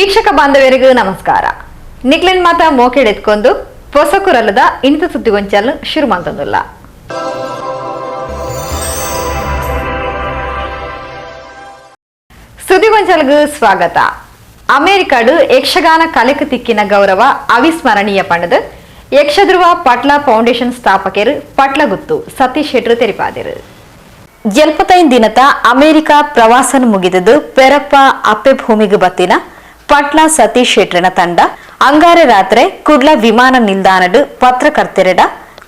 ವೀಕ್ಷಕ ಬಾಂಧವ್ಯರಿಗೂ ನಮಸ್ಕಾರ. ನಿಕ್ಲೆನ್ ಮಾತ ಮೋಕೆಡೆತ್ಕೊಂಡು ಹೊಸಕುರಲದ ಇಂಥ ಸುದ್ದಿಗೊಂಚಲು ಶುರು ಮಾಡಿದಲ್ಲ ಸುದ್ದಿಗೊಂಚಲ್ಗ ಸ್ವಾಗತ. ಅಮೆರಿಕಾಡು ಯಕ್ಷಗಾನ ಕಲೆಕ ತಿಕ್ಕಿನ ಗೌರವ ಅವಿಸ್ಮರಣೀಯ ಪಂಡದು ಯಕ್ಷಧ್ರುವ ಪಟ್ಲ ಫೌಂಡೇಶನ್ ಸ್ಥಾಪಕರು ಪಟ್ಲಗುತ್ತು ಸತೀಶ್ ಶೆಟ್ರು ತೆರಿಪಾದಿರು. ಜಲ್ಪತೈನ್ ದಿನತ ಅಮೆರಿಕ ಪ್ರವಾಸನ ಮುಗಿದದು ಪೆರಪ್ಪ ಅಪ್ಪೆ ಭೂಮಿಗೆ ಬತ್ತಿನ ಪಟ್ಲ ಸತೀಶ್ ಶೆಟ್ರನ ತಂಡ ಅಂಗಾರೆ ರಾತ್ರೆ ಕುಡ್ಲ ವಿಮಾನ ನಿಲ್ದಾಣಡು ಪತ್ರಕರ್ತೆರಡ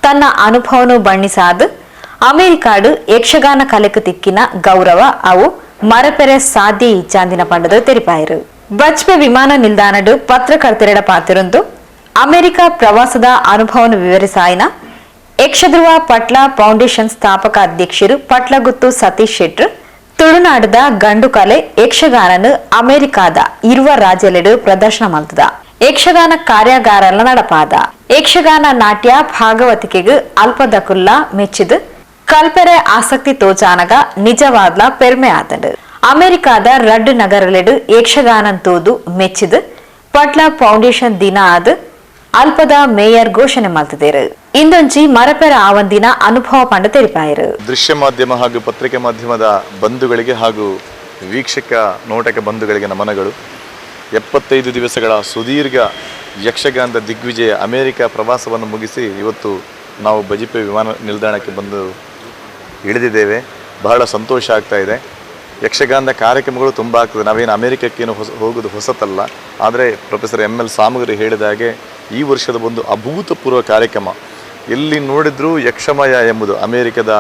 ತನ್ನ ಅನುಭವನು ಬಣ್ಣಿಸಾದ ಅಮೆರಿಕಾಡು ಯಕ್ಷಗಾನ ಕಲೆಕು ತಿಕ್ಕಿನ ಗೌರವ ಅವು ಮರಪೆರೆ ಸಾಧ್ಯ ಇಚ್ಚಾಂದಿನ ಪಂಡದ ತೆರಿಪಾಯರು. ಬಜ್ಪೆ ವಿಮಾನ ನಿಲ್ದಾಣಡು ಪತ್ರಕರ್ತೆರಡ ಪಾತಿರೊಂದು ಅಮೆರಿಕ ಪ್ರವಾಸದ ಅನುಭವನ ವಿವರಿಸಾಯಿನ ಯಕ್ಷಧ್ರುವ ಪಟ್ಲ ಫೌಂಡೇಶನ್ ಸ್ಥಾಪಕ ಅಧ್ಯಕ್ಷರು ಪಟ್ಲಗುತ್ತು ಸತೀಶ್ ಶೆಟ್ರ್ ತುಳುನಾಡದ ಗಂಡು ಕಲೆ ಯಕ್ಷಗಾನನು ಅಮೆರಿಕಾದ ಇರುವ ರಾಜ್ಯಲೆಡು ಪ್ರದರ್ಶನ ಮಾಡ್ತದ. ಯಕ್ಷಗಾನ ಕಾರ್ಯಾಗಾರಲ ನಡಪಾದ. ಯಕ್ಷಗಾನ ನಾಟ್ಯ ಭಾಗವತಿಕೆಗೆ ಅಲ್ಪದಕುಲ್ಲ ಮೆಚ್ಚಿದು ಕಲ್ಪೆರೆ ಆಸಕ್ತಿ ತೋಜಾನಗ ನಿಜವಾದ್ಲ ಪೆರ್ಮೆ ಆತಂಡು. ಅಮೆರಿಕಾದ ರಡ್ ನಗರಲೆಡು ಯಕ್ಷಗಾನನ್ ತೋದು ಮೆಚ್ಚಿದು ಪಟ್ಲ ಫೌಂಡೇಶನ್ ದಿನ ಅಲ್ಪದ ಮೇಯರ್ ಘೋಷಣೆ ಮಾಡ್ತಿದ್ದೇರು. ಇಂದೊಂಜಿ ಮರಪೆರ ಆವಂದಿನ ಅನುಭವ ಪಂಡ ತೆರಿಪಾಯರು ದೃಶ್ಯ ಮಾಧ್ಯಮ ಹಾಗೂ ಪತ್ರಿಕೆ ಮಾಧ್ಯಮದ ಬಂಧುಗಳಿಗೆ ಹಾಗೂ ವೀಕ್ಷಕ ನೋಟಕ ಬಂಧುಗಳಿಗೆ ನಮನಗಳು. ಎಪ್ಪತ್ತೈದು ದಿವಸಗಳ ಸುದೀರ್ಘ ಯಕ್ಷಗಾನದ ದಿಗ್ವಿಜಯ ಅಮೆರಿಕ ಪ್ರವಾಸವನ್ನು ಮುಗಿಸಿ ಇವತ್ತು ನಾವು ಬಜಿಪೆ ವಿಮಾನ ನಿಲ್ದಾಣಕ್ಕೆ ಬಂದು ಇಳಿದಿದ್ದೇವೆ. ಬಹಳ ಸಂತೋಷ ಆಗ್ತಾ ಇದೆ. ಯಕ್ಷಗಾನದ ಕಾರ್ಯಕ್ರಮಗಳು ತುಂಬ ಆಗ್ತದೆ. ನಾವೇನು ಅಮೆರಿಕಕ್ಕೇನು ಹೊಸ ಹೋಗೋದು ಹೊಸತಲ್ಲ. ಆದರೆ ಪ್ರೊಫೆಸರ್ ಎಂ ಎಲ್ ಸಾಮಗ್ರಿ ಹೇಳಿದ ಹಾಗೆ ಈ ವರ್ಷದ ಒಂದು ಅಭೂತಪೂರ್ವ ಕಾರ್ಯಕ್ರಮ. ಎಲ್ಲಿ ನೋಡಿದರೂ ಯಕ್ಷಮಯ ಎಂಬುದು ಅಮೆರಿಕದ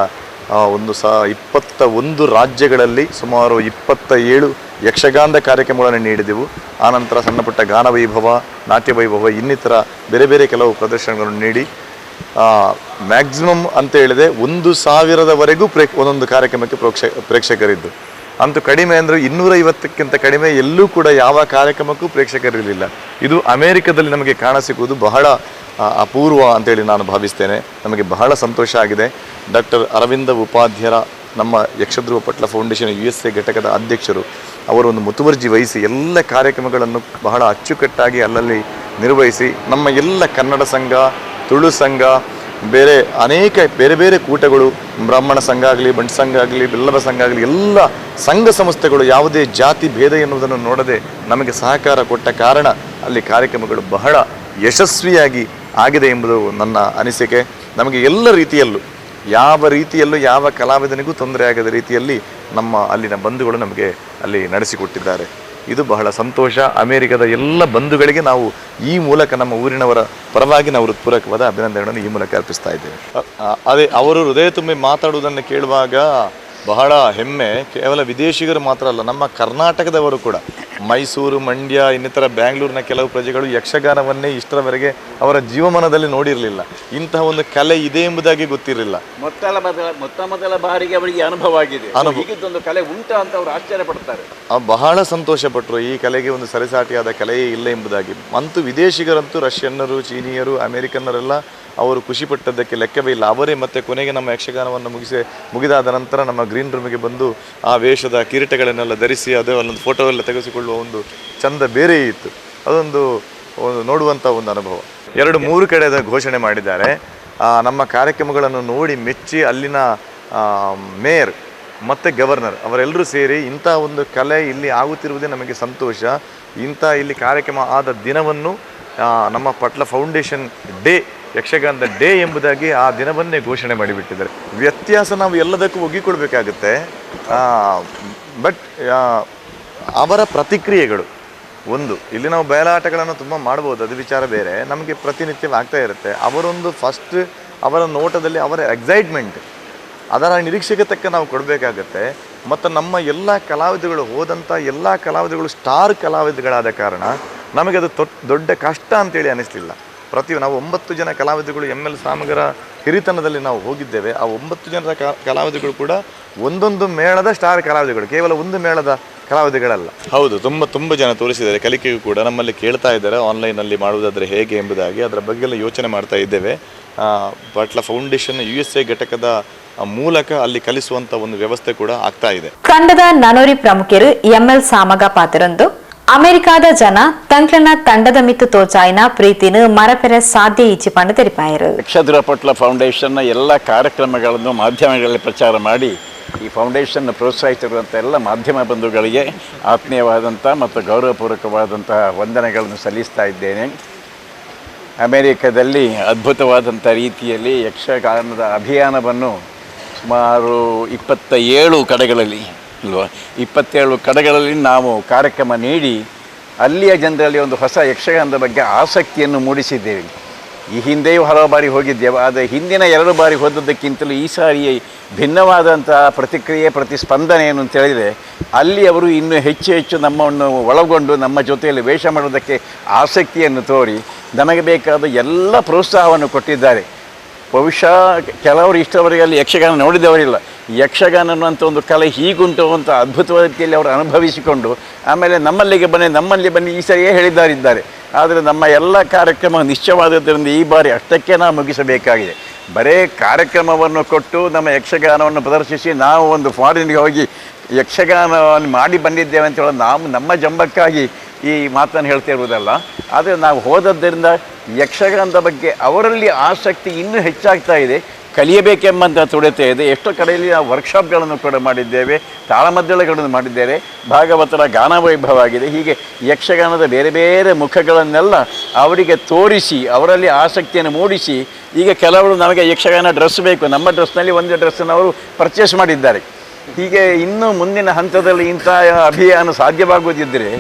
ಒಂದು ಸ ಇಪ್ಪತ್ತ ಒಂದು ರಾಜ್ಯಗಳಲ್ಲಿ ಸುಮಾರು ಇಪ್ಪತ್ತ ಏಳು ಯಕ್ಷಗಾನದ ಕಾರ್ಯಕ್ರಮಗಳನ್ನು ನೀಡಿದೆವು. ಆನಂತರ ಸಣ್ಣಪುಟ್ಟ ಗಾನ ವೈಭವ ನಾಟ್ಯ ವೈಭವ ಇನ್ನಿತರ ಬೇರೆ ಬೇರೆ ಕೆಲವು ಪ್ರದರ್ಶನಗಳನ್ನು ನೀಡಿ. ಮ್ಯಾಕ್ಸಿಮಮ್ ಅಂತ ಹೇಳಿದೆ ಒಂದು ಸಾವಿರದವರೆಗೂ ಪ್ರೇ ಒಂದೊಂದು ಕಾರ್ಯಕ್ರಮಕ್ಕೆ ಪ್ರೋಕ್ಷ ಪ್ರೇಕ್ಷಕರಿದ್ದು. ಅಂತೂ ಕಡಿಮೆ ಅಂದರೆ ಇನ್ನೂರೈವತ್ತಕ್ಕಿಂತ ಕಡಿಮೆ ಎಲ್ಲೂ ಕೂಡ ಯಾವ ಕಾರ್ಯಕ್ರಮಕ್ಕೂ ಪ್ರೇಕ್ಷಕರಿರಲಿಲ್ಲ. ಇದು ಅಮೇರಿಕದಲ್ಲಿ ನಮಗೆ ಕಾಣಸಿಗುವುದು ಬಹಳ ಆ, ಅಪೂರ್ವ ಅಂತೇಳಿ ನಾನು ಭಾವಿಸ್ತೇನೆ. ನಮಗೆ ಬಹಳ ಸಂತೋಷ ಆಗಿದೆ. ಡಾಕ್ಟರ್ ಅರವಿಂದ ಉಪಾಧ್ಯರ ನಮ್ಮ Yakshadhruva Patla foundation U S A ಘಟಕದ ಅಧ್ಯಕ್ಷರು ಅವರು ಒಂದು ಮುತುವರ್ಜಿ ವಹಿಸಿ ಎಲ್ಲ ಕಾರ್ಯಕ್ರಮಗಳನ್ನು ಬಹಳ ಅಚ್ಚುಕಟ್ಟಾಗಿ ಅಲ್ಲಲ್ಲಿ ನಿರ್ವಹಿಸಿ ನಮ್ಮ ಎಲ್ಲ ಕನ್ನಡ ಸಂಘ ತುಳು ಸಂಘ ಬೇರೆ ಅನೇಕ ಬೇರೆ ಬೇರೆ ಕೂಟಗಳು, ಬ್ರಾಹ್ಮಣ ಸಂಘ ಆಗಲಿ, ಬಂಟ್ ಸಂಘ ಆಗಲಿ, ಬಿಲ್ಲವ ಸಂಘ ಆಗಲಿ, ಎಲ್ಲ ಸಂಘ ಸಂಸ್ಥೆಗಳು ಯಾವುದೇ ಜಾತಿ ಭೇದ ಎನ್ನುವುದನ್ನು ನೋಡದೆ ನಮಗೆ ಸಹಕಾರ ಕೊಟ್ಟ ಕಾರಣ ಅಲ್ಲಿ ಕಾರ್ಯಕ್ರಮಗಳು ಬಹಳ ಯಶಸ್ವಿಯಾಗಿ ಆಗಿದೆ ಎಂಬುದು ನನ್ನ ಅನಿಸಿಕೆ. ನಮಗೆ ಎಲ್ಲ ರೀತಿಯಲ್ಲೂ, ಯಾವ ರೀತಿಯಲ್ಲೂ, ಯಾವ ಕಲಾವಿದನಿಗೂ ತೊಂದರೆ ಆಗದ ರೀತಿಯಲ್ಲಿ ನಮ್ಮ ಅಲ್ಲಿನ ಬಂಧುಗಳು ನಮಗೆ ಅಲ್ಲಿ ನಡೆಸಿಕೊಟ್ಟಿದ್ದಾರೆ. ಇದು ಬಹಳ ಸಂತೋಷ. ಅಮೆರಿಕದ ಎಲ್ಲ ಬಂಧುಗಳಿಗೆ ನಾವು ಈ ಮೂಲಕ ನಮ್ಮ ಊರಿನವರ ಪರವಾಗಿ ನಾವು ಹೃತ್ಪೂರ್ವಕವಾದ ಅಭಿನಂದನೆಗಳನ್ನು ಈ ಮೂಲಕ ಅರ್ಪಿಸ್ತಾ ಇದ್ದೇವೆ. ಅದೇ ಅವರು ಹೃದಯ ತುಂಬಿ ಮಾತಾಡುವುದನ್ನು ಕೇಳುವಾಗ ಬಹಳ ಹೆಮ್ಮೆ. ಕೇವಲ ವಿದೇಶಿಗರು ಮಾತ್ರ ಅಲ್ಲ ನಮ್ಮ ಕರ್ನಾಟಕದವರು ಕೂಡ. ಮೈಸೂರು ಮಂಡ್ಯ ಇನ್ನಿತರ ಬ್ಯಾಂಗ್ಳೂರಿನ ಕೆಲವು ಪ್ರಜೆಗಳು ಯಕ್ಷಗಾನವನ್ನೇ ಇಷ್ಟರವರೆಗೆ ಅವರ ಜೀವಮಾನದಲ್ಲಿ ನೋಡಿರಲಿಲ್ಲ. ಇಂತಹ ಒಂದು ಕಲೆ ಇದೆ ಎಂಬುದಾಗಿ ಗೊತ್ತಿರಲಿಲ್ಲ. ಮೊತ್ತಲ ಮೊದಲ ಮೊತ್ತ ಮೊದಲ ಬಾರಿಗೆ ಅವರಿಗೆ ಅನುಭವ ಆಗಿದೆ. ಒಂದು ಹೀಗಿದ್ದೊಂದು ಕಲೆ ಉಂಟಾ ಅಂತ ಅವರು ಆಶ್ಚರ್ಯ ಪಡ್ತಾರೆ. ಆ ಬಹಳ ಸಂತೋಷಪಟ್ಟರು ಈ ಕಲೆಗೆ ಒಂದು ಸರಿಸಾಟಿಯಾದ ಕಲೆಯೇ ಇಲ್ಲ ಎಂಬುದಾಗಿ. ಅಂತೂ ವಿದೇಶಿಗರಂತೂ ರಷ್ಯನ್ನರು ಚೀನಿಯರು ಅಮೆರಿಕನ್ನರೆಲ್ಲ ಅವರು ಖುಷಿಪಟ್ಟದ್ದಕ್ಕೆ ಲೆಕ್ಕವೇ ಇಲ್ಲ. ಅವರೇ ಮತ್ತೆ ಕೊನೆಗೆ ನಮ್ಮ ಯಕ್ಷಗಾನವನ್ನು ಮುಗಿಸಿ, ಮುಗಿದಾದ ನಂತರ ನಮ್ಮ ಗ್ರೀನ್ ರೂಮಿಗೆ ಬಂದು ಆ ವೇಷದ ಕಿರೀಟಗಳನ್ನೆಲ್ಲ ಧರಿಸಿ, ಅದೇ ಅಲ್ಲೊಂದು ಫೋಟೋ ಎಲ್ಲ ತೆಗೆಸಿಕೊಳ್ಳುವ ಒಂದು ಚಂದ ಬೇರೆ ಇತ್ತು. ಅದೊಂದು, ಒಂದು ನೋಡುವಂಥ ಒಂದು ಅನುಭವ. ಎರಡು ಮೂರು ಕಡೆ ಘೋಷಣೆ ಮಾಡಿದ್ದಾರೆ. ನಮ್ಮ ಕಾರ್ಯಕ್ರಮಗಳನ್ನು ನೋಡಿ ಮೆಚ್ಚಿ ಅಲ್ಲಿನ ಮೇಯರ್ ಮತ್ತು ಗವರ್ನರ್ ಅವರೆಲ್ಲರೂ ಸೇರಿ ಇಂಥ ಒಂದು ಕಲೆ ಇಲ್ಲಿ ಆಗುತ್ತಿರುವುದೇ ನಮಗೆ ಸಂತೋಷ. ಇಂಥ ಇಲ್ಲಿ ಕಾರ್ಯಕ್ರಮ ಆದ ದಿನವನ್ನು ನಮ್ಮ ಪಟ್ಲ ಫೌಂಡೇಶನ್ ಡೇ ಯಕ್ಷಗಾನದ ಡೇ ಎಂಬುದಾಗಿ ಆ ದಿನವನ್ನೇ ಘೋಷಣೆ ಮಾಡಿಬಿಟ್ಟಿದ್ದಾರೆ. ವ್ಯತ್ಯಾಸ ನಾವು ಎಲ್ಲದಕ್ಕೂ ಒಗ್ಗಿಕೊಳ್ಬೇಕಾಗುತ್ತೆ ಬಟ್ ಅವರ ಪ್ರತಿಕ್ರಿಯೆಗಳು, ಒಂದು, ಇಲ್ಲಿ ನಾವು ಬಯಲಾಟಗಳನ್ನು ತುಂಬ ಮಾಡ್ಬೋದು, ಅದು ವಿಚಾರ ಬೇರೆ. ನಮಗೆ ಪ್ರತಿನಿತ್ಯ ಆಗ್ತಾ ಇರುತ್ತೆ. ಅವರೊಂದು ಫಸ್ಟ್ ಅವರ ನೋಟದಲ್ಲಿ ಅವರ ಎಕ್ಸೈಟ್ಮೆಂಟ್ ಅದರ ನಿರೀಕ್ಷೆಗೆ ತಕ್ಕ ನಾವು ಕೊಡಬೇಕಾಗತ್ತೆ. ಮತ್ತು ನಮ್ಮ ಎಲ್ಲ ಕಲಾವಿದಗಳು ಹೋದಂಥ ಎಲ್ಲ ಕಲಾವಿದಗಳು ಸ್ಟಾರ್ ಕಲಾವಿದಗಳಾದ ಕಾರಣ ನಮಗೆ ಅದು ದೊಡ್ಡ ಕಷ್ಟ ಅಂತೇಳಿ ಅನಿಸ್ಲಿಲ್ಲ. ಪ್ರತಿ ನಾವು ಒಂಬತ್ತು ಜನ ಕಲಾವಿದಗಳು ಎಂ ಎಲ್ ಸಾಮಗರ ಹಿರಿತನದಲ್ಲಿ ನಾವು ಹೋಗಿದ್ದೇವೆ. ಆ ಒಂಬತ್ತು ಜನರ ಕಲಾವಿದರುಗಳು ಕಲಾವಿದಗಳು ಕೂಡ ಒಂದೊಂದು ಮೇಳದ ಸ್ಟಾರ್ ಕಲಾವಿದಗಳು ಕೇವಲ ಒಂದು ಮೇಳದ ಕಲಾವಿದಗಳಲ್ಲ ಹೌದು ತುಂಬ ತುಂಬ ಜನ ತೋರಿಸಿದ್ದಾರೆ. ಕಲಿಕೆಗೂ ಕೂಡ ನಮ್ಮಲ್ಲಿ ಕೇಳ್ತಾ ಇದ್ದಾರೆ ಆನ್ಲೈನಲ್ಲಿ ಮಾಡುವುದಾದರೆ ಹೇಗೆ ಎಂಬುದಾಗಿ. ಅದರ ಬಗ್ಗೆ ಎಲ್ಲ ಯೋಚನೆ ಮಾಡ್ತಾ ಇದ್ದೇವೆ. ಆ, ಬಟ್ಲ ಫೌಂಡೇಶನ್ ಯು ಎಸ್ ಎ ಘಟಕದ ಮೂಲಕ ಅಲ್ಲಿ ಕಲಿಸುವಂತ ಒಂದು ವ್ಯವಸ್ಥೆ ಕೂಡ ಆಗ್ತಾ ಇದೆ. ತಂಡದ ನನೋರಿ ಪ್ರಮುಖರು ಎಂಎಲ್ ಸಾಮಗ ಪಾತ್ರರೊಂದು ಅಮೆರಿಕಾದ ಜನ ತಂಕ್ಲನ ತಂಡದ ಮಿತ್ತು ತೋಚಾಯಿನ ಪ್ರೀತಿನ ಮರಪೆರೆ ಸಾಧ್ಯ ಈಚಿ ಪಂಡ ತೆರಿಪಾಯರು. ಯಕ್ಷಧುರ ಪಟ್ಲ ಫೌಂಡೇಶನ್ನ ಎಲ್ಲ ಕಾರ್ಯಕ್ರಮಗಳನ್ನು ಮಾಧ್ಯಮಗಳಲ್ಲಿ ಪ್ರಚಾರ ಮಾಡಿ ಈ ಫೌಂಡೇಶನ್ ಪ್ರೋತ್ಸಾಹಿಸಿರುವಂಥ ಎಲ್ಲ ಮಾಧ್ಯಮ ಬಂಧುಗಳಿಗೆ ಆತ್ಮೀಯವಾದಂಥ ಮತ್ತು ಗೌರವಪೂರ್ವಕವಾದಂತಹ ವಂದನೆಗಳನ್ನು ಸಲ್ಲಿಸ್ತಾ ಇದ್ದೇನೆ. ಅಮೆರಿಕದಲ್ಲಿ ಅದ್ಭುತವಾದಂಥ ರೀತಿಯಲ್ಲಿ ಯಕ್ಷಗಾನದ ಅಭಿಯಾನವನ್ನು ಸುಮಾರು ಇಪ್ಪತ್ತ ಏಳು ಕಡೆಗಳಲ್ಲಿ ಅಲ್ವಾ ಇಪ್ಪತ್ತೇಳು ಕಡೆಗಳಲ್ಲಿ ನಾವು ಕಾರ್ಯಕ್ರಮ ನೀಡಿ ಅಲ್ಲಿಯ ಜನರಲ್ಲಿ ಒಂದು ಹೊಸ ಯಕ್ಷಗಾನದ ಬಗ್ಗೆ ಆಸಕ್ತಿಯನ್ನು ಮೂಡಿಸಿದ್ದೇವೆ. ಈ ಹಿಂದೆಯೂ ಹಲವು ಬಾರಿ ಹೋಗಿದ್ದೇವೆ, ಆದರೆ ಹಿಂದಿನ ಎರಡು ಬಾರಿ ಹೋದದ್ದಕ್ಕಿಂತಲೂ ಈ ಸಾರಿ ಭಿನ್ನವಾದಂತಹ ಪ್ರತಿಕ್ರಿಯೆ, ಪ್ರತಿಸ್ಪಂದನೆ ಏನು ಅಂತ ಹೇಳಿದರೆ, ಅಲ್ಲಿ ಅವರು ಇನ್ನೂ ಹೆಚ್ಚು ಹೆಚ್ಚು ನಮ್ಮನ್ನು ಒಳಗೊಂಡು ನಮ್ಮ ಜೊತೆಯಲ್ಲಿ ವೇಷ ಮಾಡೋದಕ್ಕೆ ಆಸಕ್ತಿಯನ್ನು ತೋರಿ, ನಮಗೆ ಬೇಕಾದ ಎಲ್ಲ ಪ್ರೋತ್ಸಾಹವನ್ನು ಕೊಟ್ಟಿದ್ದಾರೆ. ಬಹುಶಃ ಕೆಲವರು ಇಷ್ಟವರೆಗೆ ಅಲ್ಲಿ ಯಕ್ಷಗಾನ ನೋಡಿದವರಿಲ್ಲ. ಯಕ್ಷಗಾನ ಅನ್ನುವಂಥ ಒಂದು ಕಲೆ ಹೀಗುಂಟು ಅಂತ ಅದ್ಭುತವಾದ ರೀತಿಯಲ್ಲಿ ಅವರು ಅನುಭವಿಸಿಕೊಂಡು, ಆಮೇಲೆ ನಮ್ಮಲ್ಲಿಗೆ ಬನ್ನಿ, ನಮ್ಮಲ್ಲಿ ಬನ್ನಿ ಈ ಸರಿಯೇ ಹೇಳಿದ್ದಾರಿದ್ದಾರೆ. ಆದರೆ ನಮ್ಮ ಎಲ್ಲ ಕಾರ್ಯಕ್ರಮ ನಿಶ್ಚಯವಾದದ್ದರಿಂದ ಈ ಬಾರಿ ಅಷ್ಟಕ್ಕೆ ನಾವು ಮುಗಿಸಬೇಕಾಗಿದೆ. ಬರೇ ಕಾರ್ಯಕ್ರಮವನ್ನು ಕೊಟ್ಟು ನಮ್ಮ ಯಕ್ಷಗಾನವನ್ನು ಪ್ರದರ್ಶಿಸಿ ನಾವು ಒಂದು ಫಾರಿನ್ಗೆ ಹೋಗಿ ಯಕ್ಷಗಾನವನ್ನು ಮಾಡಿ ಬಂದಿದ್ದೇವೆ ಅಂತ ಹೇಳೋದು ನಾವು ನಮ್ಮ ಜಂಬಕ್ಕಾಗಿ ಈ ಮಾತನ್ನು ಹೇಳ್ತಾ ಇರುವುದಲ್ಲ, ಆದರೆ ನಾವು ಹೋದದ್ದರಿಂದ ಯಕ್ಷಗಾನದ ಬಗ್ಗೆ ಅವರಲ್ಲಿ ಆಸಕ್ತಿ ಇನ್ನೂ ಹೆಚ್ಚಾಗ್ತಾ ಇದೆ. ಕಲಿಯಬೇಕೆಂಬಂಥ ತುಡಿತ ಇದೆ. ಎಷ್ಟೋ ಕಡೆಯಲ್ಲಿ ನಾವು ವರ್ಕ್ಶಾಪ್ಗಳನ್ನು ಕೂಡ ಮಾಡಿದ್ದೇವೆ, ತಾಳಮದ್ದಳೆಗಳನ್ನು ಮಾಡಿದ್ದೇವೆ. ಭಾಗವತರ ಗಾನ ವೈಭವ ಆಗಿದೆ. ಹೀಗೆ ಯಕ್ಷಗಾನದ ಬೇರೆ ಬೇರೆ ಮುಖಗಳನ್ನೆಲ್ಲ ಅವರಿಗೆ ತೋರಿಸಿ, ಅವರಲ್ಲಿ ಆಸಕ್ತಿಯನ್ನು ಮೂಡಿಸಿ, ಈಗ ಕೆಲವರು ನಮಗೆ ಯಕ್ಷಗಾನ ಡ್ರೆಸ್ ಬೇಕು. ನಮ್ಮ ಡ್ರೆಸ್ನಲ್ಲಿ ಒಂದು ಡ್ರೆಸ್ಸನ್ನು ಅವರು ಪರ್ಚೇಸ್ ಮಾಡಿದ್ದಾರೆ. ಹೀಗೆ ಇನ್ನೂ ಮುಂದಿನ ಹಂತದಲ್ಲಿ ಇಂಥ ಅಭಿಯಾನ ಸಾಧ್ಯವಾಗುವುದಿದ್ದರೆ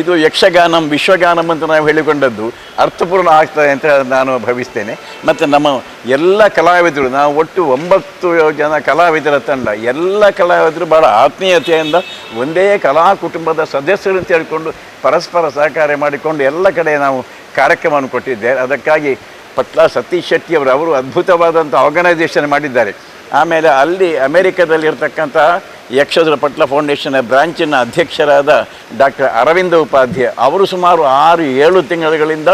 ಇದು ಯಕ್ಷಗಾನಂ, ವಿಶ್ವಗಾನಂ ಅಂತ ನಾವು ಹೇಳಿಕೊಂಡದ್ದು ಅರ್ಥಪೂರ್ಣ ಆಗ್ತದೆ ಅಂತ ನಾನು ಭಾವಿಸ್ತೇನೆ. ಮತ್ತು ನಮ್ಮ ಎಲ್ಲ ಕಲಾವಿದರು, ನಾವು ಒಟ್ಟು ಒಂಬತ್ತು ಜನ ಕಲಾವಿದರ ತಂಡ, ಎಲ್ಲ ಕಲಾವಿದರು ಭಾಳ ಆತ್ಮೀಯತೆಯಿಂದ ಒಂದೇ ಕಲಾ ಕುಟುಂಬದ ಸದಸ್ಯರು ಅಂತ ಹೇಳಿಕೊಂಡು ಪರಸ್ಪರ ಸಹಕಾರ ಮಾಡಿಕೊಂಡು ಎಲ್ಲ ಕಡೆ ನಾವು ಕಾರ್ಯಕ್ರಮವನ್ನು ಕೊಟ್ಟಿದ್ದೇವೆ. ಅದಕ್ಕಾಗಿ ಪಟ್ಲ ಸತೀಶ್ ಶೆಟ್ಟಿ ಅವರು ಅವರು ಅದ್ಭುತವಾದಂಥ ಆರ್ಗನೈಸೇಷನ್ ಮಾಡಿದ್ದಾರೆ. ಆಮೇಲೆ ಅಲ್ಲಿ ಅಮೆರಿಕದಲ್ಲಿರ್ತಕ್ಕಂಥ ಯಕ್ಷೋದ್ರ ಪಟ್ಲ ಫೌಂಡೇಶನ್ ಬ್ರಾಂಚಿನ ಅಧ್ಯಕ್ಷರಾದ ಡಾಕ್ಟರ್ ಅರವಿಂದ ಉಪಾಧ್ಯಾಯ ಅವರು ಸುಮಾರು ಆರು, ಏಳು ತಿಂಗಳುಗಳಿಂದ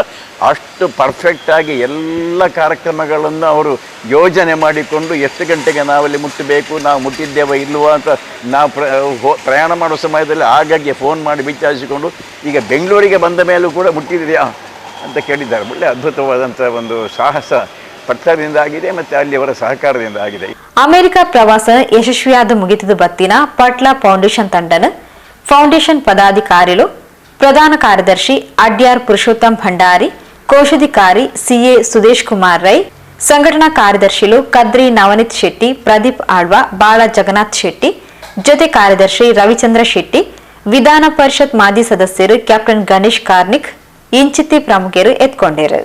ಅಷ್ಟು ಪರ್ಫೆಕ್ಟಾಗಿ ಎಲ್ಲ ಕಾರ್ಯಕ್ರಮಗಳನ್ನು ಅವರು ಯೋಜನೆ ಮಾಡಿಕೊಂಡು ಎಷ್ಟು ಗಂಟೆಗೆ ನಾವಲ್ಲಿ ಮುಟ್ಟಬೇಕು, ನಾವು ಮುಟ್ಟಿದ್ದೇವ ಇಲ್ವಾ ಅಂತ ನಾವು ಪ್ರ ಪ್ರಯಾಣ ಮಾಡೋ ಸಮಯದಲ್ಲಿ ಆಗಾಗ್ಗೆ ಫೋನ್ ಮಾಡಿ ವಿಚಾರಿಸಿಕೊಂಡು ಈಗ ಬೆಂಗಳೂರಿಗೆ ಬಂದ ಮೇಲೂ ಕೂಡ ಮುಟ್ಟಿದೆಯಾ ಅಂತ ಕೇಳಿದ್ದಾರೆ. ಒಳ್ಳೆ ಅದ್ಭುತವಾದಂಥ ಒಂದು ಸಾಹಸ ಪಟ್ಟದಿಂದ ಆಗಿದೆ ಮತ್ತು ಅಲ್ಲಿಯವರ ಸಹಕಾರದಿಂದ ಆಗಿದೆ. ಅಮೆರಿಕ ಪ್ರವಾಸ ಯಶಸ್ವಿಯಾದ ಮುಗಿತದ ಬತ್ತಿನ ಪಟ್ಲಾ ಫೌಂಡೇಶನ್ ತಂಡನ ಫೌಂಡೇಶನ್ ಪದಾಧಿಕಾರಿಗಳು ಪ್ರಧಾನ ಕಾರ್ಯದರ್ಶಿ ಅಡ್ಯಾರ್ ಪುರುಷೋತ್ತಮ್ ಭಂಡಾರಿ, ಕೋಶಾಧಿಕಾರಿ ಸಿಎ ಸುದೇಶ್ ಕುಮಾರ್ ರೈ, ಸಂಘಟನಾ ಕಾರ್ಯದರ್ಶಿಗಳು ಕದ್ರಿ ನವನೀತ್ ಶೆಟ್ಟಿ, ಪ್ರದೀಪ್ ಆಳ್ವ, ಬಾಳ ಜಗನ್ನಾಥ್ ಶೆಟ್ಟಿ, ಜೊತೆ ಕಾರ್ಯದರ್ಶಿ ರವಿಚಂದ್ರ ಶೆಟ್ಟಿ, ವಿಧಾನ ಪರಿಷತ್ ಮಾಜಿ ಸದಸ್ಯರು ಕ್ಯಾಪ್ಟನ್ ಗಣೇಶ್ ಕಾರ್ನಿಕ್ ಇಂಚಿತಿ ಪ್ರಮುಖರು ಎತ್ಕೊಂಡಿರು.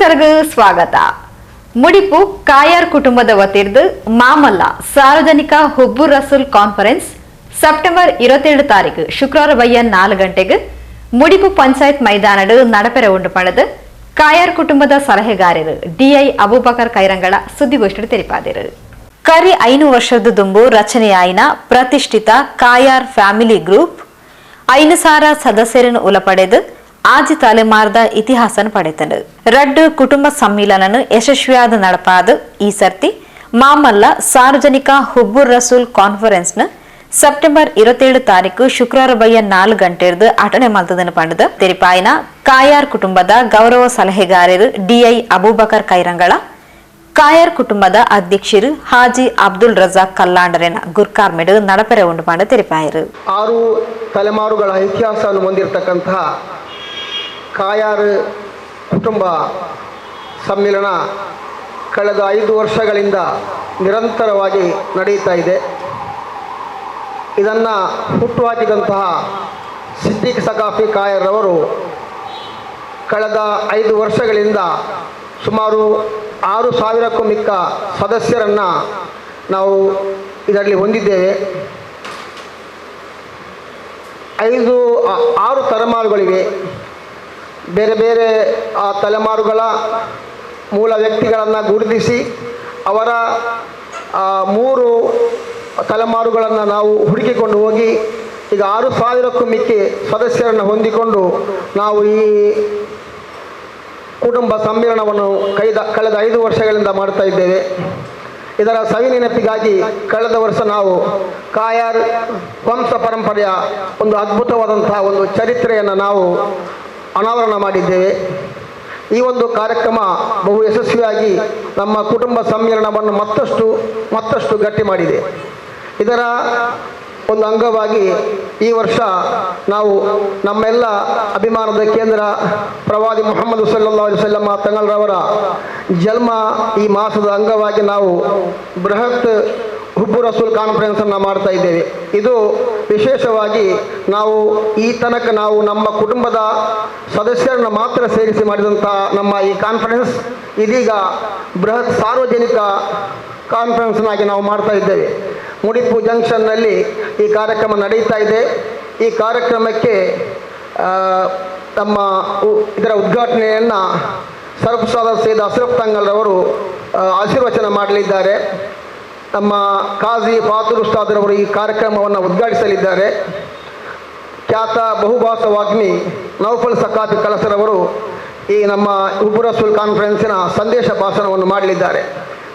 ಸುದ್ದಿಗೊಂಚರಗ ಸ್ವಾಗತ ಮುಡಿಪು ಕಾಯರ್ ಕುಟುಂಬದ ವತಿರ್ದು ಮಾಮಲ್ಲ ಸಾರ್ವಜನಿಕ ಹುಬ್ಬು ರಸೂಲ್ ಕಾನ್ಫರೆನ್ಸ್ ಸೆಪ್ಟೆಂಬರ್ இருபத்தேழு ತಾರೀಕು ಶುಕ್ರವಾರ ಬಯ್ಯ ನಾಲ್ಕು ಗಂಟೆಗೆ ಮುಡಿಪು ಪಂಚಾಯತ್ ಮೈದಾನಡು ನಡಪೆರ ಉಂಡು ಪಡೆದು ಕಾಯರ್ ಕುಟುಂಬದ ಸಲಹೆಗಾರರು ಡಿಐ ಅಬೂಬಕರ್ ಕೈರಂಗಳ ಸುದ್ದಿಗೋಷ್ಠಿ ತೆರಿಪಾದಿರು ಕರಿ ಐನು ವರ್ಷದ ದುಂಬು ರಚನೆಯಾಯಿನ ಪ್ರತಿಷ್ಠಿತ ಕಾಯಾರ್ ಫ್ಯಾಮಿಲಿ ಗ್ರೂಪ್ ಐನು ಸಾರ ಸದಸ್ಯರನ್ನು ಉಲಪಡೆದು ಆಜಿ ತಲೆಮಾರದ ಇತಿಹಾಸನ പടയത്തുണ്ട് ರಡ್ ಕುಟುಂಬ സമ്മേളനം യശസ്വിയാത് നടപ്പാത് ಈ ಸರ್ತಿ മാമല്ല ಸಾರ್ವಜನಿಕ ಹುಬ್ಬುರ್ ರಸೂಲ್ ಕಾನ್ಫರೆನ್ಸ್ನ ಸೆಪ್ಟೆಂಬರ್ ಇರತ್ತೇಳು ತಾರೀಖು ಶುಕ್ರವಾರ ಬಯ್ಯ ನಾಲ್ಕು ಗಂಟೆರ್ದು ಅಟನೆ ಮಲ್ತದನ್ನು ಪಂಡದ ತಿರಿಪಾಯಿನ ಕಾಯಾರ್ ಕುಟುಂಬದ ಗೌರವ ಸಲಹೆಗಾರರು ಡಿಐ ಅಬೂಬಕರ್ ಕೈರಂಗಳ, ಕಾಯಾರ್ ಕುಟುಂಬದ ಅಧ್ಯಕ್ಷರು ಹಾಜಿ ಅಬ್ದುಲ್ ರಜಾ ಕಲ್ಲಾಂಡರಿನ ಗುರ್ಕಾರ್ಮೆಡ್ ನಡಪೆರೆ ಉಂಡು ಪಂಡ ತೆರಿಪಾಯರು. ಆರು ತಲೆಮಾರುಗಳ ಇತಿಹಾಸವನ್ನು ಹೊಂದಿರತಕ್ಕಂತಹ ಕಾಯಾರ್ ಕುಟುಂಬ ಸಮ್ಮಿಲನ ಕಳೆದ ಐದು ವರ್ಷಗಳಿಂದ ನಿರಂತರವಾಗಿ ನಡೆಯುತ್ತಾ ಇದೆ. ಇದನ್ನು ಹುಟ್ಟುಹಾಕಿದಂತಹ ಸಿದ್ದಿಕ್ ಸಕಾಫಿ ಕಾಯರ್ರವರು ಕಳೆದ ಐದು ವರ್ಷಗಳಿಂದ ಸುಮಾರು ಆರು ಸಾವಿರಕ್ಕೂ ಮಿಕ್ಕ ಸದಸ್ಯರನ್ನು ನಾವು ಇದರಲ್ಲಿ ಹೊಂದಿದ್ದೇವೆ. ಐದು ಆರು ತಲೆಮಾರುಗಳಿವೆ ಬೇರೆ ಬೇರೆ, ಆ ತಲೆಮಾರುಗಳ ಮೂಲ ವ್ಯಕ್ತಿಗಳನ್ನು ಗುರುತಿಸಿ ಅವರ ಮೂರು ತಲೆಮಾರುಗಳನ್ನು ನಾವು ಹುಡುಕಿಕೊಂಡು ಹೋಗಿ ಈಗ ಆರು ಸಾವಿರಕ್ಕೂ ಮಿಕ್ಕಿ ಸದಸ್ಯರನ್ನು ಹೊಂದಿಕೊಂಡು ನಾವು ಈ ಕುಟುಂಬ ಸಮ್ಮೇಳನವನ್ನು ಕೈದ ಕಳೆದ ಐದು ವರ್ಷಗಳಿಂದ ಮಾಡ್ತಾ ಇದ್ದೇವೆ. ಇದರ ಸವಿ ನೆನಪಿಗಾಗಿ ಕಳೆದ ವರ್ಷ ನಾವು ಕಾಯಾರ್ ವಂಶ ಪರಂಪರೆಯ ಒಂದು ಅದ್ಭುತವಾದಂತಹ ಒಂದು ಚರಿತ್ರೆಯನ್ನು ನಾವು ಅನಾವರಣ ಮಾಡಿದ್ದೇವೆ. ಈ ಒಂದು ಕಾರ್ಯಕ್ರಮ ಬಹು ಯಶಸ್ವಿಯಾಗಿ ನಮ್ಮ ಕುಟುಂಬ ಸಮ್ಮೇಳನವನ್ನು ಮತ್ತಷ್ಟು ಮತ್ತಷ್ಟು ಗಟ್ಟಿ ಮಾಡಿದೆ. ಇದರ ಒಂದು ಅಂಗವಾಗಿ ಈ ವರ್ಷ ನಾವು ನಮ್ಮೆಲ್ಲ ಅಭಿಮಾನದ ಕೇಂದ್ರ ಪ್ರವಾದಿ ಮೊಹಮ್ಮದ್ ಸಲ್ಲಾ ವಸಲ್ಲಮ್ಮ ತಂಗಲ್ರವರ ಜನ್ಮ ಈ ಮಾಸದ ಅಂಗವಾಗಿ ನಾವು ಬೃಹತ್ ಹುಬ್ಬು ರಸೂಲ್ ಕಾನ್ಫರೆನ್ಸನ್ನು ಮಾಡ್ತಾ ಇದ್ದೇವೆ. ಇದು ವಿಶೇಷವಾಗಿ ನಾವು ಈ ತನಕ ನಾವು ನಮ್ಮ ಕುಟುಂಬದ ಸದಸ್ಯರನ್ನು ಮಾತ್ರ ಸೇರಿಸಿ ಮಾಡಿದಂಥ ನಮ್ಮ ಈ ಕಾನ್ಫರೆನ್ಸ್ ಇದೀಗ ಬೃಹತ್ ಸಾರ್ವಜನಿಕ ಕಾನ್ಫರೆನ್ಸ್ನಾಗಿ ನಾವು ಮಾಡ್ತಾ ಇದ್ದೇವೆ. ಮುಡಿಪು ಜಂಕ್ಷನ್ನಲ್ಲಿ ಈ ಕಾರ್ಯಕ್ರಮ ನಡೀತಾ ಇದೆ. ಈ ಕಾರ್ಯಕ್ರಮಕ್ಕೆ ತಮ್ಮ ಇದರ ಉದ್ಘಾಟನೆಯನ್ನು ಸರ್ಫ್ಸಾದ ಸೇದ ಅಶ್ರಫ್ ತಂಗಲ್ರವರು ಆಶೀರ್ವಚನ ಮಾಡಲಿದ್ದಾರೆ. ನಮ್ಮ ಖಾಜಿ ಫಾತುರ್ ಉಸ್ತಾದ್ರವರು ಈ ಕಾರ್ಯಕ್ರಮವನ್ನು ಉದ್ಘಾಟಿಸಲಿದ್ದಾರೆ. ಖ್ಯಾತ ಬಹುಭಾಷ ವಾಗ್ಮಿ ನೌಫಲ್ ಸಕಾಫಿ ಕಲಸರವರು ಈ ನಮ್ಮ ಉಬ್ಬು ರಸೂಲ್ ಕಾನ್ಫರೆನ್ಸಿನ ಸಂದೇಶ ಭಾಷಣವನ್ನು ಮಾಡಲಿದ್ದಾರೆ.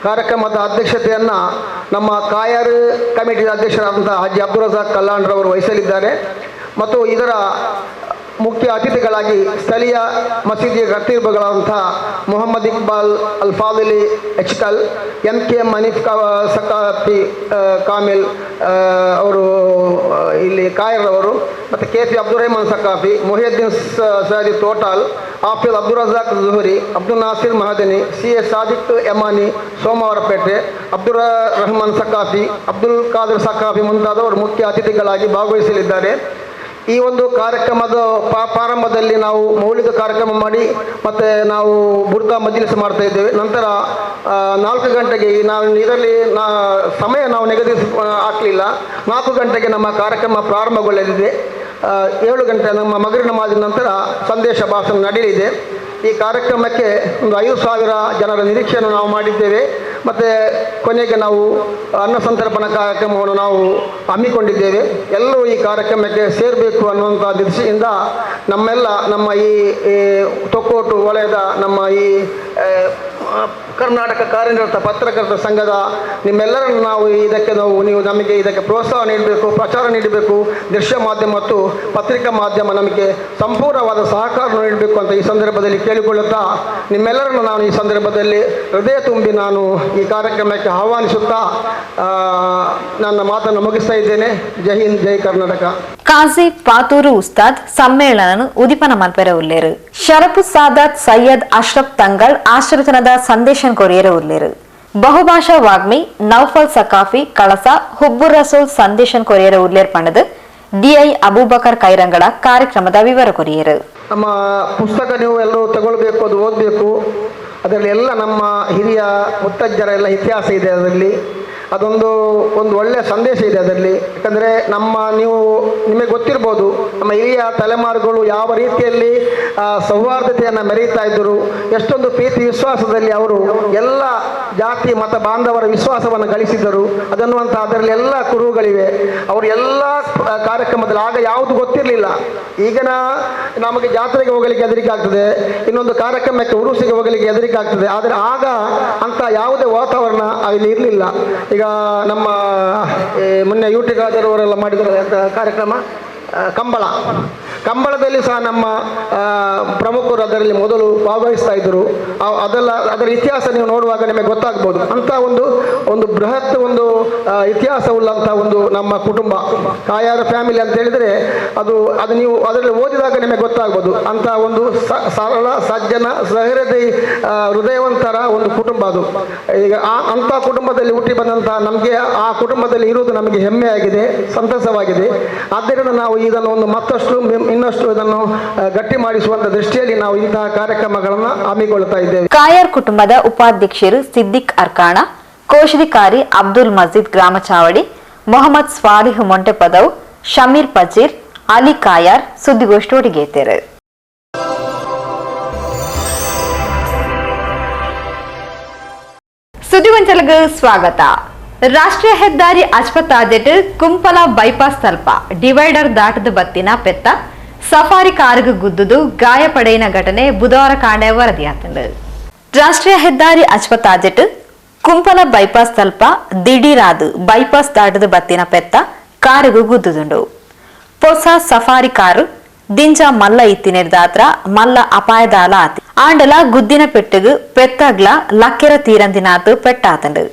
ಕಾರ್ಯಕ್ರಮದ ಅಧ್ಯಕ್ಷತೆಯನ್ನು ನಮ್ಮ ಕಾಯರ್ ಕಮಿಟಿ ಅಧ್ಯಕ್ಷರಾದಂಥ ಹಾಜಿ ಅಬ್ದುಲ್ ರಜಾಕ್ ಕಲ್ಲಾಣ್ರವರು ವಹಿಸಲಿದ್ದಾರೆ. ಮತ್ತು ಇದರ ಮುಖ್ಯ ಅತಿಥಿಗಳಾಗಿ ಸ್ಥಳೀಯ ಮಸೀದಿಯ ಕರ್ತೀರ್ಬಗಳಾದಂಥ ಮೊಹಮ್ಮದ್ ಇಕ್ಬಾಲ್ ಅಲ್ ಫಾದಿಲಿ ಎಚ್ಕಲ್, ಎನ್ ಕೆ ಎಂ ಹನೀಫ್ ಕಾ ಸಕಾಫಿ ಕಾಮಿಲ್ ಅವರು ಇಲ್ಲಿ ಕಾಯರ್ರವರು ಮತ್ತು ಕೆ ಪಿ ಅಬ್ದುಲ್ ರೆಹಮಾನ್ ಸಕಾಫಿ, ಮೊಹಿಯುದ್ದೀನ್ ಸಹದಿ ತೋಟಾಲ್ ಆಫಿಲ್ ಅಬ್ದುಲ್ ರಜಾಕ್ ಜುಹುರಿ, ಅಬ್ದುಲ್ ನಾಸಿರ್ ಮಹಾದಿನಿ, ಸಿ ಎಸ್ ಸಾದಿಕ್ ಯಮಾನಿ ಸೋಮವಾರಪೇಟೆ ಅಬ್ದುಲ್ ರಹಮಾನ್ ಸಕಾಫಿ, ಅಬ್ದುಲ್ ಖಾದರ್ ಸಕಾಫಿ ಮುಂತಾದವರು ಮುಖ್ಯ ಅತಿಥಿಗಳಾಗಿ ಭಾಗವಹಿಸಲಿದ್ದಾರೆ. ಈ ಒಂದು ಕಾರ್ಯಕ್ರಮದ ಪ್ರಾರಂಭದಲ್ಲಿ ನಾವು ಮೌಲಿಕ ಕಾರ್ಯಕ್ರಮ ಮಾಡಿ, ಮತ್ತೆ ನಾವು ಬುರ್ಕಾ ಮಜ್ಲಿಸ್ ಮಾಡ್ತಾ ಇದ್ದೇವೆ. ನಂತರ ನಾಲ್ಕು ಗಂಟೆಗೆ ನಾವು ಇದರಲ್ಲಿ ಸಮಯ ನಾವು ನಿಗದಿ ಹಾಕಲಿಲ್ಲ. ನಾಲ್ಕು ಗಂಟೆಗೆ ನಮ್ಮ ಕಾರ್ಯಕ್ರಮ ಪ್ರಾರಂಭಗೊಳ್ಳಲಿದೆ. ಏಳು ಗಂಟೆ ನಮ್ಮ ಮಗರಿನ ಮಾದಿನ ನಂತರ ಸಂದೇಶ ಭಾಷಣ ನಡೆಯಲಿದೆ. ಈ ಕಾರ್ಯಕ್ರಮಕ್ಕೆ ಒಂದು ಐದು ಸಾವಿರ ಜನರ ನಿರೀಕ್ಷೆಯನ್ನು ನಾವು ಮಾಡಿದ್ದೇವೆ. ಮತ್ತು ಕೊನೆಗೆ ನಾವು ಅನ್ನ ಸಂತರ್ಪಣ ಕಾರ್ಯಕ್ರಮವನ್ನು ನಾವು ಹಮ್ಮಿಕೊಂಡಿದ್ದೇವೆ. ಎಲ್ಲರೂ ಈ ಕಾರ್ಯಕ್ರಮಕ್ಕೆ ಸೇರಬೇಕು ಅನ್ನುವಂಥ ದೃಷ್ಟಿಯಿಂದ ನಮ್ಮೆಲ್ಲ ನಮ್ಮ ಈ ತೊಕ್ಕೋಟು ವಲಯದ ನಮ್ಮ ಈ ಕರ್ನಾಟಕ ಕಾರ್ಯನಿರತ ಪತ್ರಕರ್ತರ ಸಂಘದ ನಿಮ್ಮೆಲ್ಲರನ್ನು ನಾವು ಇದಕ್ಕೆ ನಾವು, ನೀವು ನಮಗೆ ಇದಕ್ಕೆ ಪ್ರೋತ್ಸಾಹ ನೀಡಬೇಕು, ಪ್ರಚಾರ ನೀಡಬೇಕು, ದೃಶ್ಯ ಮಾಧ್ಯಮ ಮತ್ತು ಪತ್ರಿಕಾ ಮಾಧ್ಯಮ ನಮಗೆ ಸಂಪೂರ್ಣವಾದ ಸಹಕಾರ ನೀಡಬೇಕು ಅಂತ ಈ ಸಂದರ್ಭದಲ್ಲಿ ಕೇಳಿಕೊಳ್ಳುತ್ತಾ, ನಿಮ್ಮೆಲ್ಲರನ್ನು ನಾನು ಈ ಸಂದರ್ಭದಲ್ಲಿ ಹೃದಯ ತುಂಬಿ ನಾನು ಈ ಕಾರ್ಯಕ್ರಮಕ್ಕೆ ಆಹ್ವಾನಿಸುತ್ತಾ ನನ್ನ ಮಾತನ್ನು ಮುಗಿಸ್ತಾ ಇದ್ದೇನೆ. ಜೈ ಹಿಂದ್, ಜೈ ಕರ್ನಾಟಕ. ಕಾಜಿ ಪಾತೂರು ಉಸ್ತಾದ್ ಸಮ್ಮೇಳನ ಉದಿಪನ ಮಲ್ಪೆರ ಉಲ್ಲೇರು ಶರಫು ಸಾದಾತ್ ಸೈಯದ್ ಅಶ್ರಫ್ ತಂಗಳ್ ಆಶ್ರಿತನದ ಸಂದೇಶನ್ ಕೊರಿಯರ ಉಲ್ಲೇರು ಬಹುಭಾಷಾ ವಾಗ್ಮಿ ನೌಫಲ್ ಸಕಾಫಿ ಕಳಸ ಹುಬ್ಬು ರಸೂಲ್ ಸಂದೇಶನ್ ಕೊರಿಯರ ಉಲ್ಲೇರ್ ಪಣದು ಡಿಐ ಅಬೂಬಕರ್ ಕೈರಂಗಡ ಕಾರ್ಯಕ್ರಮದ ವಿವರ ಕೊರಿಯರು ನಮ್ಮ ಪುಸ್ತಕ ನೀವು ಎಲ್ಲರೂ ತಗೊಳ್ಬೇಕು ಅದು ಓದಬೇಕು ಅದರಲ್ಲಿ ಎಲ್ಲ ನಮ್ಮ ಹಿರಿಯ ಮುತ್ತಜ್ಜರ ಎಲ್ಲ ಇತಿಹಾಸ ಇದೆ ಅದರಲ್ಲಿ ಅದೊಂದು ಒಂದು ಒಳ್ಳೆಯ ಸಂದೇಶ ಇದೆ ಅದರಲ್ಲಿ. ಯಾಕಂದರೆ ನಮ್ಮ ನೀವು ನಿಮಗೆ ಗೊತ್ತಿರ್ಬೋದು, ನಮ್ಮ ಹಿರಿಯ ತಲೆಮಾರುಗಳು ಯಾವ ರೀತಿಯಲ್ಲಿ ಸೌಹಾರ್ದತೆಯನ್ನು ಮೆರೆಯುತ್ತಾ ಇದ್ದರು, ಎಷ್ಟೊಂದು ಪ್ರೀತಿ ವಿಶ್ವಾಸದಲ್ಲಿ ಅವರು ಎಲ್ಲ ಜಾತಿ ಮತ ಬಾಂಧವರ ವಿಶ್ವಾಸವನ್ನು ಗಳಿಸಿದರು ಅದನ್ನುವಂಥ ಅದರಲ್ಲಿ ಎಲ್ಲ ಕುರುಹುಗಳಿವೆ. ಅವರು ಎಲ್ಲ ಕಾರ್ಯಕ್ರಮದಲ್ಲಿ ಆಗ ಯಾವುದು ಗೊತ್ತಿರಲಿಲ್ಲ. ಈಗಿನ ನಮಗೆ ಜಾತ್ರೆಗೆ ಹೋಗಲಿಕ್ಕೆ ಹೆದರಿಕೆ ಆಗ್ತದೆ ಇನ್ನೊಂದು ಕಾರ್ಯಕ್ರಮಕ್ಕೆ ಉರುಸಿಗೆ ಹೋಗಲಿಕ್ಕೆ ಹೆದರಿಕೆ ಆಗ್ತದೆ ಆದರೆ ಆಗ ಅಂತ ಯಾವುದೇ ವಾತಾವರಣ ಅಲ್ಲಿ ಇರಲಿಲ್ಲ. ಈಗ ನಮ್ಮ ಮೊನ್ನೆ ಆದರೂ ಅವರೆಲ್ಲ ಮಾಡಿದ ಕಾರ್ಯಕ್ರಮ? ಕಂಬಳ. ಕಂಬಳದಲ್ಲಿ ಸಹ ನಮ್ಮ ಪ್ರಮುಖರು ಅದರಲ್ಲಿ ಮೊದಲು ಭಾಗವಹಿಸ್ತಾ ಇದ್ದರು. ಅದೆಲ್ಲ, ಅದರ ಇತಿಹಾಸ ನೀವು ನೋಡುವಾಗ ನಿಮಗೆ ಗೊತ್ತಾಗ್ಬೋದು. ಅಂತ ಒಂದು ಒಂದು ಬೃಹತ್ ಒಂದು ಇತಿಹಾಸ ಉಳ್ಳಂತ ಒಂದು ನಮ್ಮ ಕುಟುಂಬ ಕಾಯಾರ ಫ್ಯಾಮಿಲಿ ಅಂತ ಹೇಳಿದ್ರೆ ಅದು ಅದು ನೀವು ಅದರಲ್ಲಿ ಓದಿದಾಗ ನಿಮಗೆ ಗೊತ್ತಾಗ್ಬೋದು. ಅಂತ ಒಂದು ಸರಳ, ಸಜ್ಜನ, ಸಹೃದಯ ಹೃದಯವಂತರ ಒಂದು ಕುಟುಂಬ ಅದು. ಈಗ ಆ, ಅಂಥ ಕುಟುಂಬದಲ್ಲಿ ಹುಟ್ಟಿ ಬಂದಂತಹ ನಮಗೆ ಆ ಕುಟುಂಬದಲ್ಲಿ ಇರುವುದು ನಮಗೆ ಹೆಮ್ಮೆಯಾಗಿದೆ, ಸಂತಸವಾಗಿದೆ. ಆದ್ದರಿಂದ ನಾವು ಇದನ್ನು ಒಂದು ಮತ್ತಷ್ಟು ಇನ್ನಷ್ಟು ಇದನ್ನು ಗಟ್ಟಿ ಮಾಡಿಸುವಂತ ದೃಷ್ಟಿಯಲ್ಲಿ ನಾವು ಇಂತಹ ಕಾರ್ಯಕ್ರಮಗಳನ್ನು ಹಮ್ಮಿಕೊಳ್ತಾ ಇದ್ದೇವೆ. ಕಾಯರ್ ಕುಟುಂಬದ ಉಪಾಧ್ಯಕ್ಷರು ಸಿದ್ದಿಕ್ ಅರ್ಕಾಣ, ಕೋಶಾಧಿಕಾರಿ ಅಬ್ದುಲ್ ಮಜೀದ್ ಗ್ರಾಮ ಚಾವಡಿ, ಮೊಹಮ್ಮದ್ ಸ್ವಾಲಿಹ್ ಮೊಂಟೆಪದವ್ ಶಮೀರ್ ಪಜೀರ್, ಅಲಿ ಕಾಯಾರ್ ಸುದ್ದಿಗೋಷ್ಠಿ ಸುದ್ದಿಗೊಂಚಲಗ ಸ್ವಾಗತ. ರಾಷ್ಟ್ರೀಯ ಹೆದ್ದಾರಿ ಅಜ್ಪತಾಜೆಟ್ ಕುಂಪಲ ಬೈಪಾಸ್ ತಲ್ಪ. ಡಿವೈಡರ್ ದಾಟದ ಬತ್ತಿನ ಪೆತ್ತ. ಸಫಾರಿ ಕಾರಿಗೆ ಗುದ್ದುದು ಗಾಯಪಡೆಯಿನ ಘಟನೆ ಬುಧವಾರ ಕಾಂಡೆ ವರದಿಯಾತಂಡು. ರಾಷ್ಟ್ರೀಯ ಹೆದ್ದಾರಿ ಅಜ್ಪತಾಜೆಟ್ ಕುಂಪಲ ಬೈಪಾಸ್ ತಲ್ಪ ದಿಢೀರಾದು ಬೈಪಾಸ್ ದಾಟದ ಬತ್ತಿನ ಪೆತ್ತ ಕಾರಿಗೆ ಗುದ್ದುದುಂಡು. ಹೊಸ ಸಫಾರಿ ಕಾರು ದಿಂಜ ಮಲ್ಲ ಇತ್ತಿನಿರ್ದಾತ್ರ ಮಲ್ಲ ಅಪಾಯದಾಲ ಆತಿ. ಆಂಡಲ ಗುದ್ದಿನ ಪೆಟ್ಟುಗು ಪೆತ್ತಗ್ಲ ಲಕ್ಕೆರ ತೀರಂದಿನಾತು ಪೆಟ್ಟಾತಂಡು.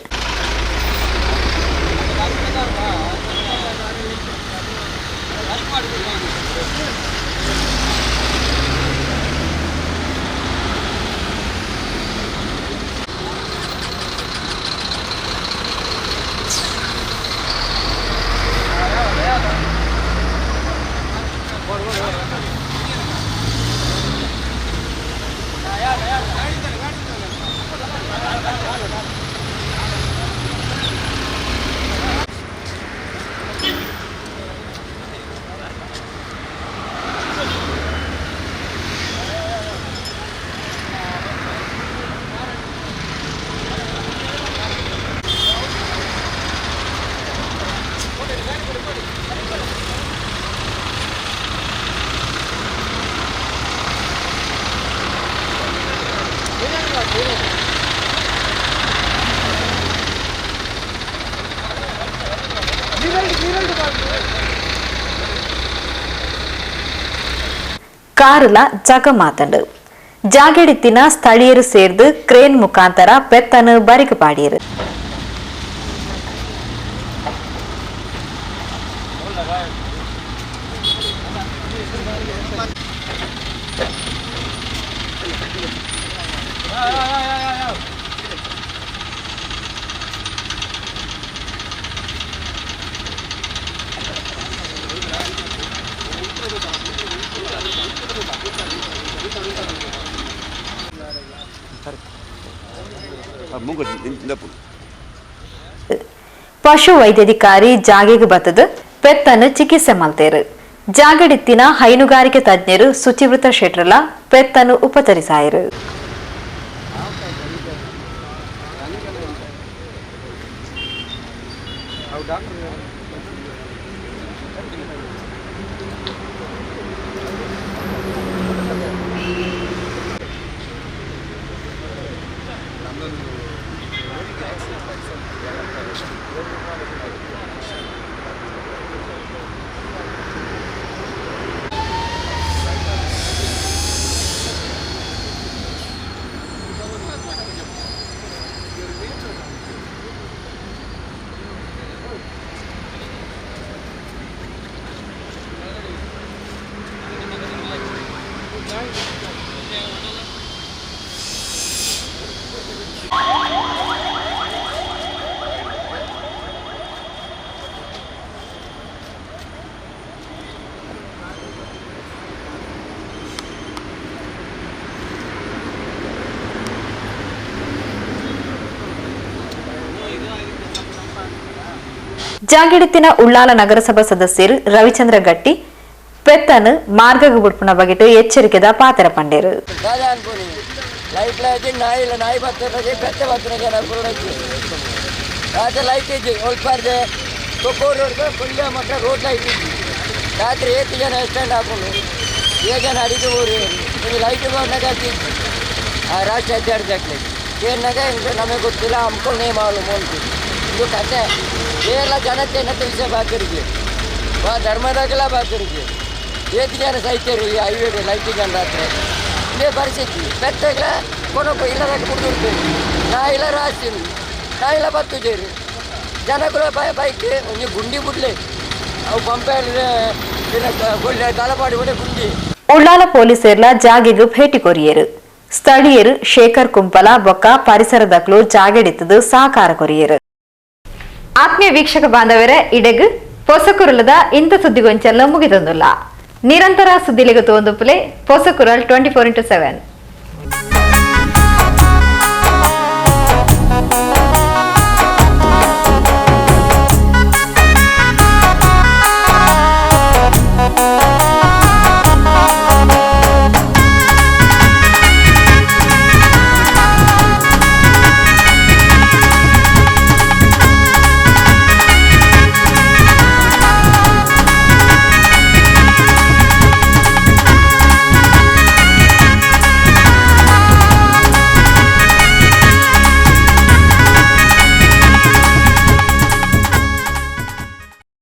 ಕಾರುಲ ಜಗ ಮಾತಂಡು ಜಾಗೆಡಿತ್ತಿನ ಸ್ಥಳೀಯರು ಸೇರ್ದು ಕ್ರೇನ್ ಮುಖಾಂತರ ಪೆತ್ತನು ಬರಿಗು ಪಾಡಿಯರು ಪಶು ವೈದ್ಯಾಧಿಕಾರಿ ಜಾಗೆಗೆ ಬತ್ತದು ಪೆತ್ತನ್ನು ಚಿಕಿತ್ಸೆ ಮಲ್ತೇರು ಜಾಗಡಿತ್ತಿನ ಹೈನುಗಾರಿಕೆ ತಜ್ಞರು ಶುಚಿವೃತ ಶೆಟ್ರಲ ಪೆತ್ತನ್ನು ಉಪಚರಿಸಾಯರು. ಜಾಗಿಡಿತ್ತಿನ ಉಳ್ಳಾಲ ನಗರಸಭಾ ಸದಸ್ಯರು ರವಿಚಂದ್ರ ಗಟ್ಟಿ ಪೆತ್ತನು ಮಾರ್ಗಗ ಬುಡ್ಪುನ ಬಗೆಟ್ ಎಚ್ಚರಿಕೆದ ಪಾತ್ರ ಪಂಡೇರು ಅದೇ ಅನ್ಕೊನಿ ಲೈಟ್ ಲೈಟ್ ನಾಯಿ ಇಲ್ಲ ನಾಯಿ ಬರ್ತಿರೋದು ಬೆತ್ತ ಬರ್ತಿರೋದು ನಾವು ಕುರುಡಕ್ಕೆ ರಾತ್ರಿ ಲೈಟ್ ಇದ್ದಿ ಒಳ್ಪಾರ್ದೆ ತೊಕ್ಕೋರು ಹೊಡ್ದು ಫುಲ್ ಮಟ್ಟ ರೋಡ್ ಲೈಟ್ ಇದ್ದಿ ರಾತ್ರಿ ಏತು ಜನ ಸ್ಟ್ಯಾಂಡ್ ಹಾಕೊಂಡು, ಏಳು ಜನ ಅಡಿಗೆ ಊರು ಇದು ಲೈಟ್ ಬಂದಾಗ ಇದ್ದಿ ಆ ರಾಷ್ಟ್ರ ಅಧ್ಯಕ್ಷ ಏನಾಗ ಹಿಂಗೆ ನಮಗೆ ಗೊತ್ತಿಲ್ಲ ಹಮ್ಕೊಂಡೇ ಮಾಲು ಮುಂದೆ ಇದು ಕತೆ ಎಲ್ಲ ಜನತೆಯನ್ನು ತಿಳಿಸೇ ಬಾಕರಿಗೆ ಬಾ ಧರ್ಮದಾಗೆಲ್ಲ ಬಾಕರಿಗೆ ಏತ್ ಜನ ಸಾಯ್ತಾರೆ ಈ ಹೈವೇ ಲೈಟಿಂಗ್ ಅಂದ ಹತ್ರ ಇದೇ ಪರಿಸ್ಥಿತಿ ಪೆತ್ತಾಗ ಕೊನೊಬ್ಬ ಇಲ್ಲದಾಗ ಕುಡಿದು ನಾ ಇಲ್ಲ ರಾಸ್ತಿ ನಾ ಇಲ್ಲ ಬತ್ತು ಜೇರು ಜನಗಳು ಬೈ ಬೈಕ್ ಒಂಜಿ ಗುಂಡಿ ಬಿಡ್ಲೆ ಅವು ಪಂಪೆ ಗುಂಡಿ ತಲಪಾಡಿ ಬಿಡೆ ಗುಂಡಿ ಉಳ್ಳಾಲ ಪೊಲೀಸರ್ಲ ಜಾಗೆಗ್ ಭೇಟಿ ಕೊರಿಯರು ಸ್ಥಳೀಯರು ಶೇಖರ್ ಕುಂಪಲ ಬೊಕ್ಕ ಪರಿಸರದಕ್ಲು ಜಾಗೆಡಿತದು ಸಹಕಾರ ಕೊರಿಯರು ಆತ್ಮೀಯ ವೀಕ್ಷಕ ಬಾಂಧವರೇ, ಇಡೆಗ್ ಪೋಸಕುರುಲದ ಇಂಥ ಸುದ್ದಿಗೊಂಚಲ್ಲ ಮುಗಿದೊಂದುಲ್ಲ. ನಿರಂತರ ಸುದ್ದಿಲಿಗೆ ತೋಂದು ಪ್ಲೇ ಪೋಸಕುರಲ್ ಟ್ವೆಂಟಿ ಫೋರ್ ಇಂಟು ಸೆವೆನ್